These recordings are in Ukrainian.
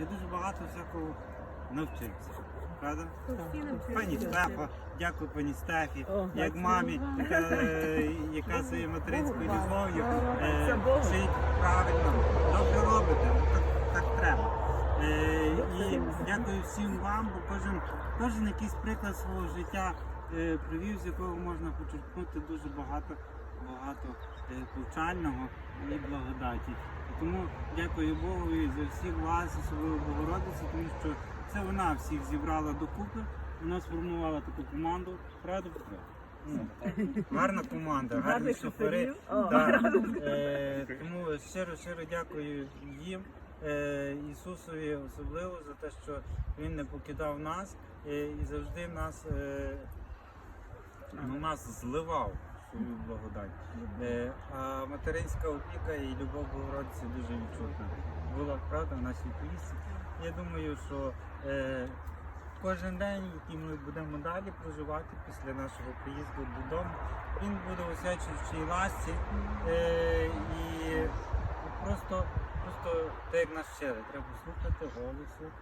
я дуже багато всякого навчився. Правда? Пані Стефа, дякую пані Стефі, як мамі, яка, е, яка своєю материнською любов'ю е, вчить правильно. Добре робите, так, так треба. Е, і дякую всім вам, бо кожен, кожен якийсь приклад свого життя е, привів, з якого можна почерпнути дуже багато, багато е, повчального і благодаті. Тому дякую Богу і за всіх вас, особливо Богородиці, тому що це вона всіх зібрала докупи. Вона сформувала таку команду. Правда, Петро? Ну, Гарна команда, гарні шофери. Е, тому щиро щиро дякую їм, е, Ісусові особливо за те, що Він не покидав нас е, і завжди нас, е, ну, нас зливав свою благодать. Е, а материнська опіка і любов Богородиці дуже відчутна. Була правда в нашій поїздці. Я думаю, що е, кожен день, який ми будемо далі проживати після нашого приїзду додому, він буде освячуючий ласці. Е, і просто, просто так як нас вчили, треба слухати голосу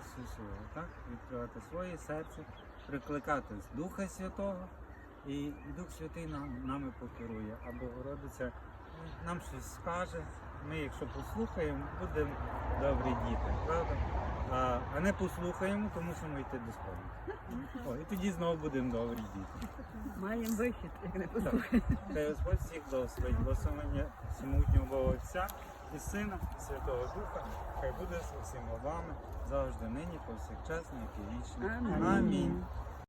Ісусового, так? Відкривати своє серце, прикликати Духа Святого, і, Дух Святий нам, нами покерує, а Богородиця нам щось скаже. Ми, якщо послухаємо, будемо добрі діти, правда? А, а не послухаємо, то мусимо йти до. О, і тоді знову будемо добрі діти. Маємо вихід, як не Так. послухати. Хай Господь всіх благословить, благословення всемогутнього Бога Отця і Сина, і Святого Духа. Хай буде з усіма вами завжди нині, повсякчас, і вічно. Амінь. Амінь.